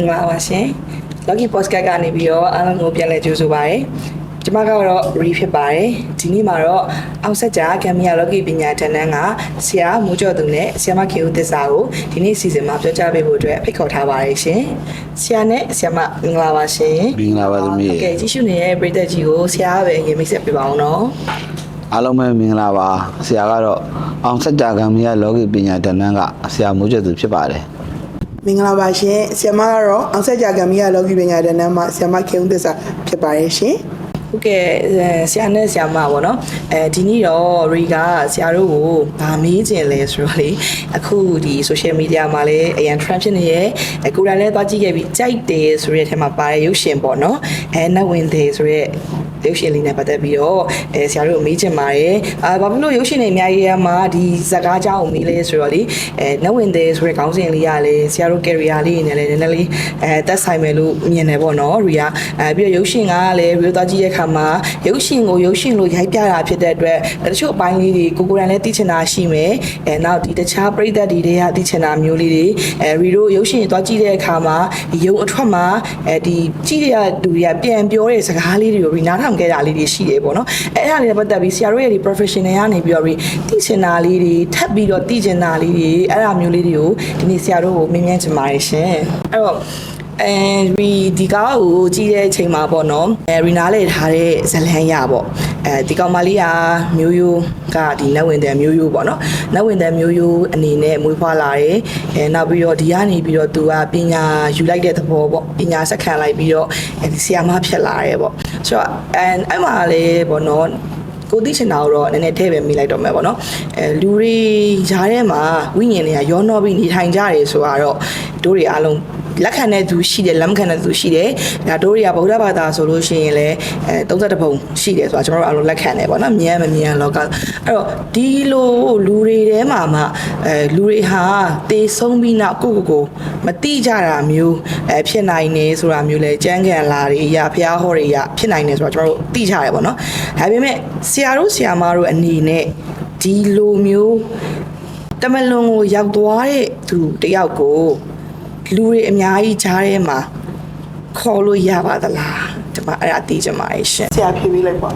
င်္ဂလာပါရှင် Lucky Podcast ကနေပြီးတော့အားလုံးကိုပြန်လည်ကြိုဆိုပါရစေ။ကျွန်မကတော့ Re ဖြစ်ပါတယ်။ဒီနေ့မှာတော့အောင်ဆက်ကြာကမ်မီယာ Lucky ပညာတန်းတန်းကဆရာမိုးကျော်သူနဲ့ဆရာမခေဦးသစ္စာကိုဒီနေ့စီစဉ်မှာပြောကြားပေးဖို့အတွက်ဖိတ်ခေါ်ထားပါတယ်ရှင်။ဆရာနဲ့ဆရာမမင်္ဂလာပါရှင်မင်္ဂလာပါသမီး။ကဲကြည့်ရှုနေတဲ့ပရိသတ်ကြီးကိုဆရာကပဲအရင်မိတ်ဆက်ပေးပါအောင်နော်အားလုံးပဲမင်္ဂလာပါဆရာကတော့အောင်စัจ जा ကံမီယာလောကီပညာတဏ္ဍကဆရာမိုးကျသူဖြစ်ပါတယ် မင်္ဂလာပါရှင်ဆီယမကတော့အောင်ဆက်ကြကံမီယာလောကီပညာတန်းတန်းမှာဆီယမခေုံသစ္စာဖြစ်ပါတယ်ရှင်။ဟုတ်ကဲ့အဲဆရာနဲ့ဆရာမပေါ့နော်။အဲဒီနေ့တော့ရီကဆရာတို့ကိုဗာမေးခြင်းလဲဆိုတော့လေအခုဒီ social media မှာလည်းအရန် trend ဖြစ်နေရဲ့အကူရန်လည်းသွားကြည့်ခဲ့ပြီးကြိုက်တယ်ဆိုတဲ့အထက်မှာပါတဲ့ရုပ်ရှင်ပေါ့နော်။အဲနတ်ဝင်တယ်ဆိုတဲ့ ရုပ်ရှင်လေးနဲ့ပတ်သက်ပြီးတော့အဲဆရာတို့ကိုမေးချင်ပါတယ်။အာဘာဖြစ်လို့ရုပ်ရှင်တွေအများကြီးရမှာဒီဇာတ်ကားကြောင်းကိုမေးလဲဆိုတော့လေအဲနတ်ဝင်တယ်ဆိုတဲ့ခေါင်းစဉ်လေးကလည်းဆရာတို့ career လေးနဲ့လည်းနည်းနည်းလေးအဲတက်ဆိုင်မယ်လို့မြင်တယ်ပေါ့နော်ရီကအဲပြီးတော့ရုပ်ရှင်ကလည်းရီသွားကြည့်တဲ့အခါမှာရုပ်ရှင်ကိုရုပ်ရှင်လို့ရိုက်ပြတာဖြစ်တဲ့အတွက်တချို့အပိုင်းလေးတွေကိုကိုယ်တိုင်လည်းသိချင်တာရှိမယ်အဲနောက်ဒီတခြားပရိသတ်တွေတွေကသိချင်တာမျိုးလေးတွေအဲရီတို့ရုပ်ရှင်သွားကြည့်တဲ့အခါမှာဒီရုံအထွက်မှာအဲဒီကြည့်ရတဲ့လူတွေကပြန်ပြောတဲ့စကားလေးတွေကိုရီနားထောင်ခဲ့တာလေးတွေရှိတယ်ပေါ့နော်အဲအဲ့ဒါလေးနဲ့ပတ်သက်ပြီးဆရာတို့ရဲ့ဒီ professional ကနေပြီးတော့ရီသိချင်တာလေးတွေထပ်ပြီးတော့သိချင်တာလေးတွေအဲ့ဒါမျိုးလေးတွေကိုဒီနေ့ဆရာတို့ကိုမေးမြန်းချင်ပါတယ်ရှင်အဲ့တော့အဲဒီဒီကားကိုကြည့်တဲ့အချိန်မှာပေါ့နော်အဲရီနားလေထားတဲ့ဇလန်းရပေါ့အဲဒီကောင်မလေးကမျိုးရိုးကဒီနတ်ဝင်တဲ့မျိုးရိုးပေါ့နော်နတ်ဝင်တဲ့မျိုးရိုးအနေနဲ့မွေးဖွားလာတယ်အဲနောက်ပြီးတော့ဒီကနေပြီးတော့သူကပညာယူလိုက်တဲ့သဘောပေါ့ပညာဆက်ခံလိုက်ပြီးတော့အဲဒီဆီယာမဖြစ်လာတယ်ပေါ့ ဆိုတော့အဲအဲ့မှာလေပေါ့နော်ကိုသိချင်တာကိုတော့နည်းနည်းထည့်ပဲမိလိုက်တော့မယ်ပေါ့နော်အဲလူတွေဈားထဲမှာဝိညာဉ်တွေကရောနှောပြီးနေထိုင်ကြတယ်ဆိုတာတော့တို့တွေအားလုံး လက်ခံတဲ့သူရှိတယ်လက်မခံတဲ့သူရှိတယ်ဒါတို့တွေကဗုဒ္ဓဘာသာဆိုလို့ရှိရင်လည်းအဲ31ပုံရှိတယ်ဆိုတာကျွန်တော်တို့အားလုံးလက်ခံတယ်ပေါ့နော်မြင်ရမမြင်ရလောကအဲ့တော့ဒီလိုလူတွေထဲမှာမှအဲလူတွေဟာတေဆုံးပြီးနောက်ကိုကိုကိုမတိကြတာမျိုးအဲဖြစ်နိုင်နေဆိုတာမျိုးလဲကြမ်းကန်လာတွေအရာဖျားဟောတွေအရာဖြစ်နိုင်နေဆိုတာကျွန်တော်တို့သိကြရတယ်ပေါ့နော်ဒါပေမဲ့ဆရာတို့ဆရာမတို့အနေနဲ့ဒီလိုမျိုးတမလွန်ကိုရောက်သွားတဲ့သူတယောက်ကို လူတွေအများကြီးကြားထဲမှာခေါ်လို့ရပါသလားဒီမှာအဲ့ဒါသိချင်ပါတယ်ရှင်ဆရာဖြေပေးလိုက်ပါ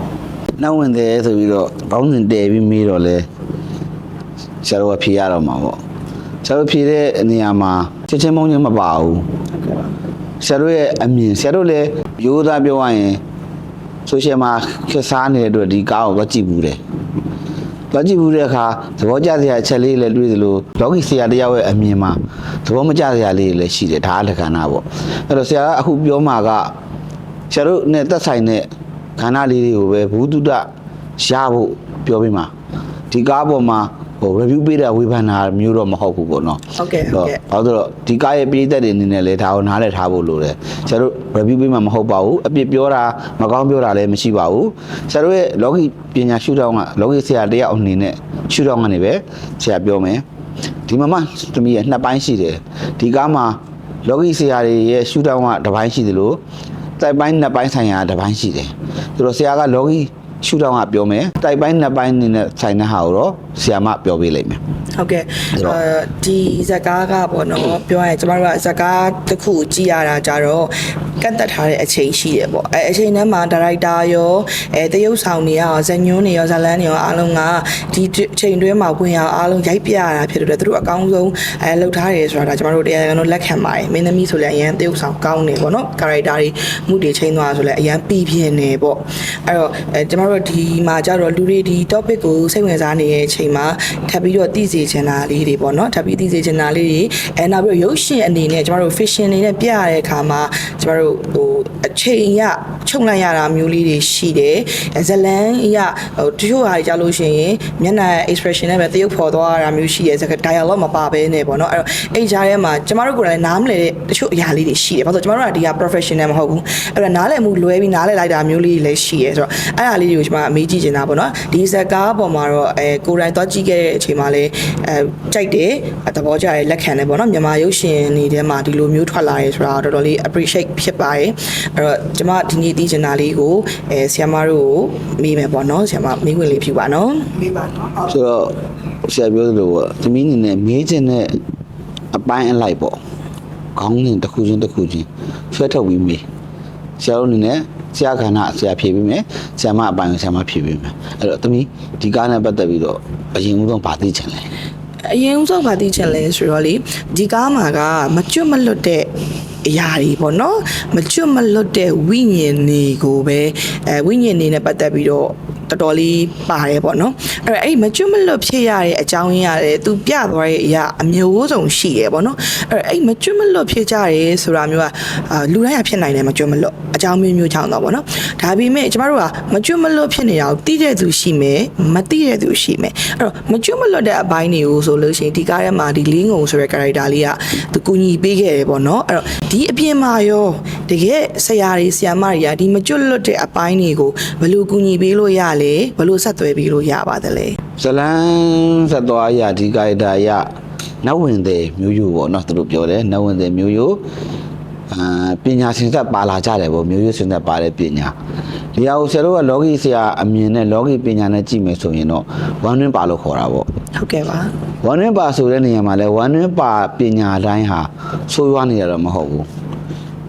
နောက်ဝင်တယ်ဆိုပြီးတော့ခေါင်းစဉ်တည်ပြီးမေးတော့လဲဆရာတို့ကဖြေရတော့မှာပေါ့ဆရာတို့ဖြေတဲ့နေရာမှာချက်ချင်းမုန်းချင်းမပါဘူးဆရာတို့ရဲ့အမြင်ဆရာတို့လည်းရိုးသားပြောရရင်ဆိုရှယ်မှာခက်စားနေတဲ့အတွက်ဒီကားကိုတော့ကြည့်ဘူးတယ် တော့ကြည့်ဘူးတဲ့အခါသဘောကျစရာအချက်လေးလည်းတွေ့သလိုလောကီဆရာတယောက်ရဲ့အမြင်မှာသဘောမကျစရာလေးတွေလည်းရှိတယ်ဒါကလက္ခဏာပေါ့အဲ့တော့ဆရာကအခုပြောမှာကဆရာတို့နဲ့သက်ဆိုင်တဲ့ခန္ဓာလေးတွေကိုပဲဘူးတုဒရဖို့ပြောပြမှာဒီကားပေါ်မှာ ဟို review ပေးတာဝေဖန်တာမျိုးတော့မဟုတ်ဘူးပေါ့နော်ဟုတ်ကဲ့ဟုတ်ကဲ့ဘာလို့လဲဆိုတော့ဒီကားရဲ့ပြည်သက်တွေအနေနဲ့လည်းဒါကိုနားလည်ထားဖို့လိုတယ်ဆရာတို့ review ပေးမှာမဟုတ်ပါဘူးအပြစ်ပြောတာမကောင်းပြောတာလည်းမရှိပါဘူးဆရာတို့ရဲ့လောကီပညာရှုထောင့်ကလောကီဆရာတယောက်အနေနဲ့ရှုထောင့်ကနေပဲဆရာပြောမယ်ဒီမှာမှသမီးရဲ့နှစ်ပိုင်းရှိတယ်ဒီကားမှာလောကီဆရာတွေရဲ့ရှုထောင့်ကတစ်ပိုင်းရှိသလိုတိုက်ပိုင်းနှစ်ပိုင်းဆိုင်ရာတစ်ပိုင်းရှိတယ်ဆိုတော့ဆရာကလောကီ ရှုထောင့်ကပြောမယ်တိုက်ပိုင်းနှစ်ပိုင်းအနေနဲ့ဆိုင်တဲ့ဟာကိုတော့ဆရာမပြောပေးလိုက်မယ်ဟုတ်ကဲ့အဲ့တော့အဲဒီဇာတ်ကားကပေါ့နော်ပြောရရင်ကျမတို့ကဇာတ်ကားတစ်ခုကြည့်ရတာကြတော့ကန့်သက်ထားတဲ့အချိန်ရှိတယ်ပေါ့အဲအချိန်ထဲမှာဒါရိုက်တာရောအဲတရုပ်ဆောင်တွေရောဇာညွန်းတွေရောဇာလန်းတွေရောအားလုံးကဒီအချိန်တွဲမှာဝင်ရအောင်အားလုံးရိုက်ပြရတာဖြစ်တဲ့အတွက်သူတို့အကောင်းဆုံးအဲလှုပ်ထားတယ်ဆိုတာဒါကျမတို့တရားရုံးလက်ခံပါတယ်မင်းသမီးဆိုလည်းအရန်တရုပ်ဆောင်ကောင်းတယ်ပေါ့နော်ကာရိုက်တာတွေမှုတွေချိန်သွားဆိုလည်းအရန်ပြီးပြင်းနေပေါ့အဲ့တော့အဲကျမတို့ဒီမှာကြတော့လူတွေဒီ topic ကိုစိတ်ဝင်စားနေတဲ့အချိန်မှာထပ်ပြီးတော့သိစေချင်တာလေးတွေပေါ့နော်ထပ်ပြီးသိစေချင်တာလေးတွေအဲနောက်ပြီးတော့ရုပ်ရှင်အနေနဲ့ကျမတို့ fiction အနေနဲ့ပြရတဲ့အခါမှာကျမတို့ဟိုအချိန်ရချုံလိုက်ရတာမျိုးလေးတွေရှိတယ်အဲဇလန်းရဟိုတချို့ဟာတွေကြလို့ရှိရင်မျက်နှာ expression နဲ့ပဲတရုပ်ဖော်သွားရတာမျိုးရှိတယ်စကား dialogue မပါဘဲနဲ့ပေါ့နော်အဲ့တော့အဲ့ကြားထဲမှာကျမတို့ကိုယ်တိုင်နားမလည်တဲ့တချို့အရာလေးတွေရှိတယ်ဘာလို့လဲကျမတို့ကဒီဟာ professional မဟုတ်ဘူးအဲ့တော့နားလည်မှုလွဲပြီးနားလည်လိုက်တာမျိုးလေးတွေလည်းရှိတယ်ဆိုတော့အဲ့ဒါလေးတွေကိုကျွန်မအမေးကြည့်ချင်တာပေါ့နော်ဒီဇက်ကားပေါ်မှာတော့အဲကိုယ်တိုင်သွားကြည့်ခဲ့တဲ့အချိန်မှာလည်းအဲကြိုက်တယ်သဘောကျတယ်လက်ခံတယ်ပေါ့နော်မြန်မာရုပ်ရှင်တွေထဲမှာဒီလိုမျိုးထွက်လာရဲဆိုတာတော့တော်တော်လေး appreciate ဖြစ်ပါတယ်အဲ့တော့ကျွန်မဒီနေ့သိချင်တာလေးကိုအဲဆီယမတို့ကိုမေးမယ်ပေါ့နော်ဆီယမမေးခွင့်လေးပြုပါနော်မေးပါနော်ဟုတ်ဆိုတော့ဆရာပြောသလိုပေါ့သမီးအနေနဲ့မေးခြင်းနဲ့အပိုင်းအလိုက်ပေါ့ခေါင်းစဉ်တစ်ခုချင်းတစ်ခုချင်းဆွဲထုတ်ပြီးမေးဆရာတို့အနေနဲ့ ဆရာခန္ဓာဆရာဖြေပေးမယ်ဆရာမအပိုင်းကိုဆရာမဖြေပေးမယ်အဲ့တော့သမီးဒီကားနဲ့ပတ်သက်ပြီးတော့အရင်ဦးဆုံးဗာသိချင်လဲအရင်ဦးဆုံးဗာတိချင်လဲဆိုတော့လေဒီကားမှာကမကျွတ်မလွတ်တဲ့အရာတွေပေါ့နော်မကျွတ်မလွတ်တဲ့ဝိညာဉ်တွေကိုပဲအဲဝိညာဉ်တွေနဲ့ပတ်သက်ပြီးတော့ တော်တော်လေးပါတယ်ပေါ့နော်အဲ့တော့အဲ့မကျွတ်မလွတ်ဖြစ်ရတဲ့အကြောင်းရင်းရတယ်သူပြသွားတဲ့အရာအမျိုးစုံရှိရပေါ့နော်အဲ့တော့အဲ့မကျွတ်မလွတ်ဖြစ်ကြတယ်ဆိုတာမျိုးကအာလူတိုင်းကဖြစ်နိုင်တယ်မကျွတ်မလွတ်အကြောင်းမျိုးမျိုးချောင်းတော့ပေါ့နော်ဒါပေမဲ့ကျမတို့ကမကျွတ်မလွတ်ဖြစ်နေတာကိုသိတဲ့သူရှိမယ်မသိတဲ့သူရှိမယ်အဲ့တော့မကျွတ်မလွတ်တဲ့အပိုင်းတွေကိုဆိုလို့ရှိရင်ဒီကားထဲမှာဒီလင်းငုံဆိုတဲ့ character လေးကသူကူညီပေးခဲ့တယ်ပေါ့နော်အဲ့တော့ဒီအပြင်မှာရော တကယ်ဆရာတွေဆရာမတွေကဒီမကျွတ်လွတ်တဲ့အပိုင်းတွေကိုဘယ်လိုကူညီပေးလို့ရလဲဘယ်လိုဆက်သွယ်ပေးလို့ရပါသလဲဇလန်းဆက်သွားရဒီကာယတာရနတ်ဝင်တဲ့မျိုးယူပေါ့နော်သူတို့ပြောတယ်နတ်ဝင်တဲ့မျိုးယူအာပညာရှင်သက်ပါလာကြတယ်ပေါ့မျိုးယူရှင်သက်ပါတဲ့ပညာဒီဟာကိုဆရာတို့ကလောကီဆရာအမြင်နဲ့လောကီပညာနဲ့ကြည့်မယ်ဆိုရင်တော့ဝမ်းတွင်းပါလို့ခေါ်တာပေါ့ဟုတ်ကဲ့ပါဝမ်းတွင်းပါဆိုတဲ့နေရာမှာလဲဝမ်းတွင်းပါပညာတိုင်းဟာဆိုးရွားနေရတော့မဟုတ်ဘူး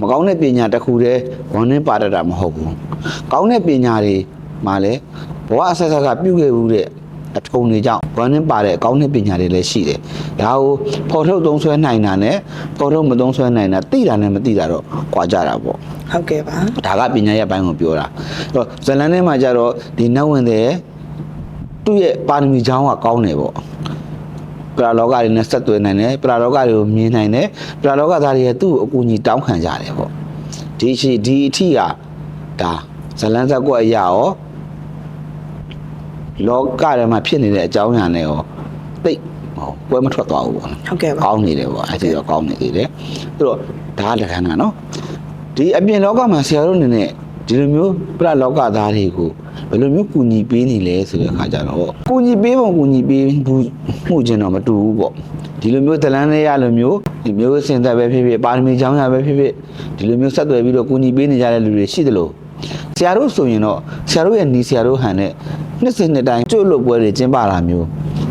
မကောင်းတဲ့ပညာတစ်ခုတည်းဝမ်းတွင်းပါတတ်တာမဟုတ်ဘူးကောင်းတဲ့ပညာတွေမှာလဲဘဝအဆက်ဆက်ကပြုခဲ့ဘူးတဲ့အထုံတွေကြောင့်ဝမ်းတွင်းပါတဲ့အကောင်းတဲ့ပညာတွေလည်းရှိတယ်ဒါကိုဖော်ထုတ်သုံးဆွဲနိုင်တာနဲ့ဖော်ထုတ်မသုံးဆွဲနိုင်တာသိတာနဲ့မသိတာတော့ကွာကြတာပေါ့ဟုတ်ကဲ့ပါဒါကပညာရဲ့အပိုင်းကိုပြောတာအဲ့တော့ဇလန်ထဲမှာကျတော့ဒီနတ်ဝင်တဲ့သူ့ရဲ့ပါရမီချောင်းကကောင်းတယ်ပေါ့ ပရာလောကတွေနဲ့ဆက်သွယ်နိုင်တယ်ပရာလောကတွေကိုမြင်နိုင်တယ်ပရာလောကသားတွေရဲ့သူ့ကိုအကူအညီတောင်းခံကြတယ်ပေါ့ဒီရှိဒီအထီကဒါဇလန်ဇက်ကွက်အရာရောလောကထဲမှာဖြစ်နေတဲ့အကြောင်းအရာနဲ့ရောသိပ်ဟောပွဲမထွက်သွားဘူးပေါ့နော်ဟုတ်ကဲ့ပါကောင်းနေတယ်ပေါ့အဲ့ဒီတော့ကောင်းနေသေးတယ်သူတော့ဒါကလက္ခဏာနော်ဒီအပြင်လောကမှာဆရာတို့အနေနဲ့ဒီလိုမျိုးပြလောကသားတွေကိုဘ ယ်လိုမျိုးကူညီပေးနေလဲဆိုတဲ့အခါကျတော့ကူညီပေးပုံကူညီပေးဘူးမှုချင်းတော့မတူဘူးပေါ့ဒီလိုမျိုးတလန်းလေးရလိုမျိုးဒီမျိုးစင်သက်ပဲဖြစ်ဖြစ်ပါရမီချောင်းရပဲဖြစ်ဖြစ်ဒီလိုမျိုးဆက်သွယ်ပြီးတော့ကူညီပေးနေကြတဲ့လူတွေရှိသလိုဆရာတို့ဆိုရင်တော့ဆရာတို့ရဲ့ညီဆရာတို့ဟန်နဲ့နှစ်စဉ်နှစ်တိုင်းကျွတ်လွတ်ပွဲတွေကျင်းပတာမျိုး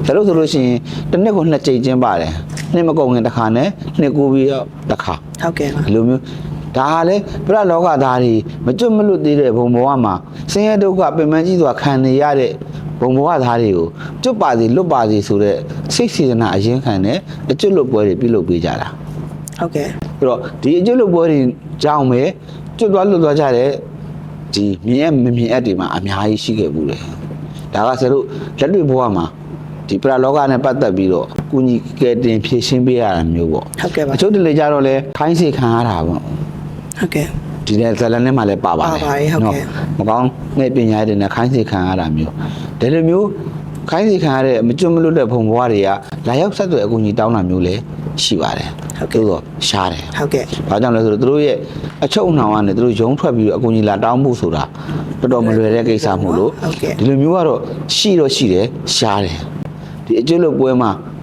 ဆရာတို့ဆိုလို့ရှိရင်တစ်နှစ်ကိုနှစ်ကြိမ်ကျင်းပါတယ်နှစ်မကုန်ခင်တစ်ခါနဲ့နှစ်ကိုပြီးတော့တစ်ခါဟုတ်ကဲ့ပါဒီလိုမျိုး ဒါဟာလေပြရလောကသားတွေမကျွတ်မလွတ်သေးတဲ့ဘုံဘဝမှာဆင်းရဲဒုက္ခပင်ပန်းကြီးစွာခံနေရတဲ့ဘုံဘဝသားတွေကိုကျွတ်ပါစေလွတ်ပါစေဆိုတဲ့စိတ်စေတနာအရင်ခံတဲ့အကျွတ်လွတ်ပွဲတွေပြုလုပ်ပေးကြတာဟုတ်ကဲ့ပြီးတော့ဒီအကျွတ်လွတ်ပွဲတွေကြောင်းပဲကျွတ်သွားလွတ်သွားကြတဲ့ဒီမြင်ရမမြင်အပ်တွေမှာအများကြီးရှိခဲ့ဘူးလေဒါကဆရာတို့လက်တွေ့ဘဝမှာဒီပရလောကနဲ့ပတ်သက်ပြီးတော့ကုညီကဲတင်ဖြည့်ရှင်းပေးရတာမျိုးပေါ့ဟုတ်ကဲ့ပါအချို့တလေကြတော့လဲခိုင်းစေခံရတာပေါ့ ဟုတ်ကဲ့ဒီနဲ့ဇလန်ထဲမှာလည်းပါပါတယ်ပါပါတယ်ဟုတ်ကဲ့မကောင်းတဲ့ပညာတွေနဲ့ခိုင်းစေခံရတာမျိုးဒီလိုမျိုးခိုင်းစေခံရတဲ့မကျွတ်မလွတ်တဲ့ဘုံဘဝတွေကလာရောက်ဆက်သွယ်အကူအညီတောင်းတာမျိုးလည်းရှိပါတယ်ဟုတ်ကဲ့သို့တော့ရှားတယ်ဟုတ်ကဲ့ဘာကြောင့်လဲဆိုတော့သူတို့ရဲ့အချုပ်အနှောင်ကနေသူတို့ယုံထွက်ပြီးတော့အကူအညီလာတောင်းမှုဆိုတာတော်တော်မလွယ်တဲ့ကိစ္စမို့လို့ဟုတ်ကဲ့ဒီလိုမျိုးကတော့ရှိတော့ရှိတယ်ရှားတယ်ဒီအကျွတ်လို့ပွဲမှာအဲ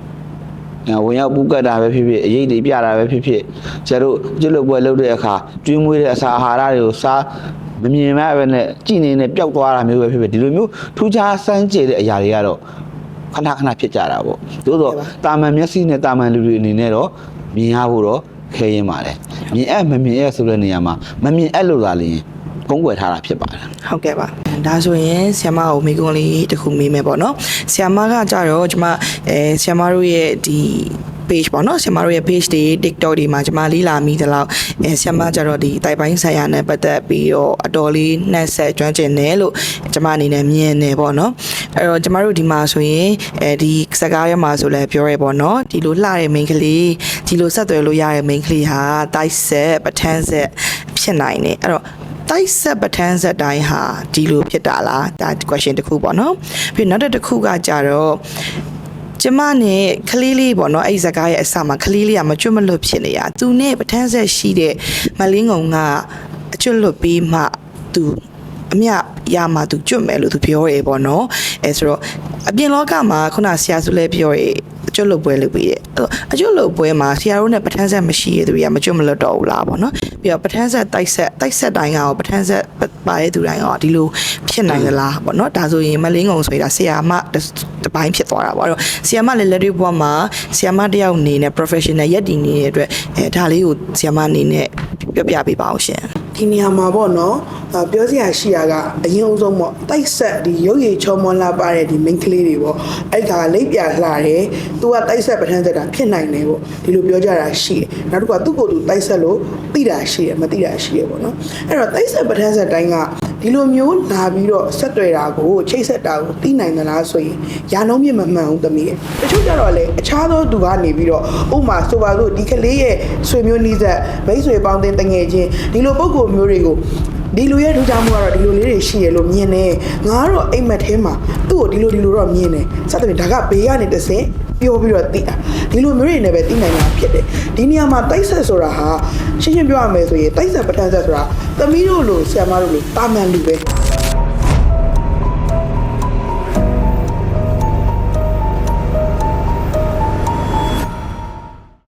ဝင်ရောက်ပူကတ်တာပဲဖြစ်ဖြစ်အရေးတွေပြတာပဲဖြစ်ဖြစ်ကျတို့အကျွတ်လို့ပွဲလုပ်တဲ့အခါကျွေးမွေးတဲ့အစာအာဟာရတွေကိုစားမမြင်မဲ့ပဲနဲ့ကြည်နေနဲ့ပျောက်သွားတာမျိုးပဲဖြစ်ဖြစ်ဒီလိုမျိုးထူးခြားစမ်းကြယ်တဲ့အရာတွေကတော့ခဏခဏဖြစ်ကြတာပေါ့သို့တော့တာမန်မျက်စိနဲ့တာမန်လူတွေအနေနဲ့တော့မြင်ရဖို့တော့ခဲရင်ပါတယ်မြင်အပ်မမြင်အပ်ဆိုတဲ့နေရာမှာမမြင်အပ်လို့သာလျှင် ကုန်းကွယ်ထားတာဖြစ်ပါတယ်ဟုတ်ကဲ့ပါဒါဆိုရင်ဆီယမကိုမိကွန်းလေးတစ်ခုမေးမယ်ပေါ့နော်ဆီယမကကြတော့ကျမအဲဆီယမတို့ရဲ့ဒီ page ပေါ့နော်ဆီယမတို့ရဲ့ page တွေ TikTok တွေမှာကျမလေးလာမိသလောက်အဲဆီယမကြတော့ဒီတိုက်ပိုင်းဆိုင်ရာနဲ့ပတ်သက်ပြီးတော့အတော်လေးနှက်ဆက်ကျွမ်းကျင်တယ်လို့ကျမအနေနဲ့မြင်နေပေါ့နော်အဲ့တော့ကျမတို့ဒီမှာဆိုရင်အဲဒီစကားရဲမှာဆိုလဲပြောရဲပေါ့နော်ဒီလိုလှတဲ့ main ကလေးဒီလိုဆက်သွယ်လို့ရတဲ့ main ကလေးဟာတိုက်ဆက်ပထန်းဆက်ဖြစ်နိုင်တယ်အဲ့တော့ တိုက်ဆက်ပဋ္ဌာန်းဆက်တိုင်းဟာဒီလိုဖြစ်တာလားဒါ question တစ်ခုပေါ့နော်ပြီးနောက်တစ်ခုကကြတော့ကျမနဲ့ခလေးလေးပေါ့နော်အဲ့ဒီဇကားရဲ့အစမှာခလေးလေးကမကျွတ်မလွတ်ဖြစ်နေတာသူနဲ့ပဋ္ဌာန်းဆက်ရှိတဲ့မလင်းငုံကအကျွတ်လွတ်ပြီးမှသူအမြရမှာသူကျွတ်မယ်လို့သူပြောရဲပေါ့နော်အဲဆိုတော့အပြင်လောကမှာခုနဆရာစုလဲပြောရဲအကျွတ်လုပ်ပွဲလုပ်ပြီးတ ယ်အဲ့တော့အကျွတ်လုပ်ပွဲမှာဆရာတို့နဲ့ပထန်းဆက်မရှိရတဲ့သူတွေကမကျွတ်မလွတ်တော့ဘူးလားပေါ့နော်ပြီးတော့ပထန်းဆက်တိုက်ဆက်တိုက်ဆက်တိုင်းကရောပထန်းဆက်ပါတဲ့သူတိုင်းရောဒီလိုဖြစ်နိုင်သလားပေါ့နော်ဒါဆိုရင်မလင်းကုံဆိုတာဆရာမတစ်ပိုင်းဖြစ်သွားတာပေါ့အဲ့တော့ဆရာမလည်းလက်တွေ့ဘဝမှာဆရာမတယောက်အနေနဲ့ professional ရက်တည်နေတဲ့အတွက်အဲဒါလေးကိုဆရာမအနေနဲ့ပြောပြပေးပါအောင်ရှင် ဒီနေရာမှာပေါ့နော်အာပြောစရာရှိတာကအရင်အဆုံးပေါ့တိုက်ဆက်ဒီရုပ်ရည်ချောမွန်လာပါတဲ့ဒီ main ကလေးတွေပေါ့အဲ့ခါလိပ်ပြလှတယ်သူကတိုက်ဆက်ပထန်းဆက်တာဖြစ်နိုင်တယ်ပေါ့ဒီလိုပြောကြတာရှိတယ်နောက်တစ်ခါသူ့ကိုယ်သူတိုက်ဆက်လို့သိတာရှိတယ်မသိတာရှိတယ်ပေါ့နော်အဲ့တော့တိုက်ဆက်ပထန်းဆက်တိုင်းက ဒီလိုမျိုးလာပြီးတော့ဆက်တွေ့တာကိုချိတ်ဆက်တာကိုသိနိုင်သလားဆိုရင်ရာနှုန်းမြင့်မမှန်ဘူးသမီးရဲ့တချို့ကြတော့လေအခြားသောသူကနေပြီးတော့ဥပမာဆိုပါလို့ဒီကလေးရဲ့ဆွေမျိုးနီးစပ်မိတ်ဆွေပေါင်းတင်တငယ်ချင်းဒီလိုပုံကိုမျိုးတွေကို ဒီလူရဲ့ထူးခြားမှုကတော့ဒီလိုလေးတွေရှိရလို့မြင်တယ်ငါကတော့အိမ်မက်ထဲမှာသူ့ကိုဒီလိုဒီလိုတော့မြင်တယ်စသဖြင့်ဒါကဘေးကနေတစ်ဆင့်ပြောပြီးတော့သိတာဒီလိုမျိုးတွေနဲ့ပဲသိနိုင်တာဖြစ်တယ်ဒီနေရာမှာတိုက်ဆက်ဆိုတာဟာရှင်းရှင်းပြောရမယ်ဆိုရင်တိုက်ဆက်ပဋ္ဌာန်းဆက်ဆိုတာသမီးတို့လိုဆရာမတို့လိုတာမန်လူပဲ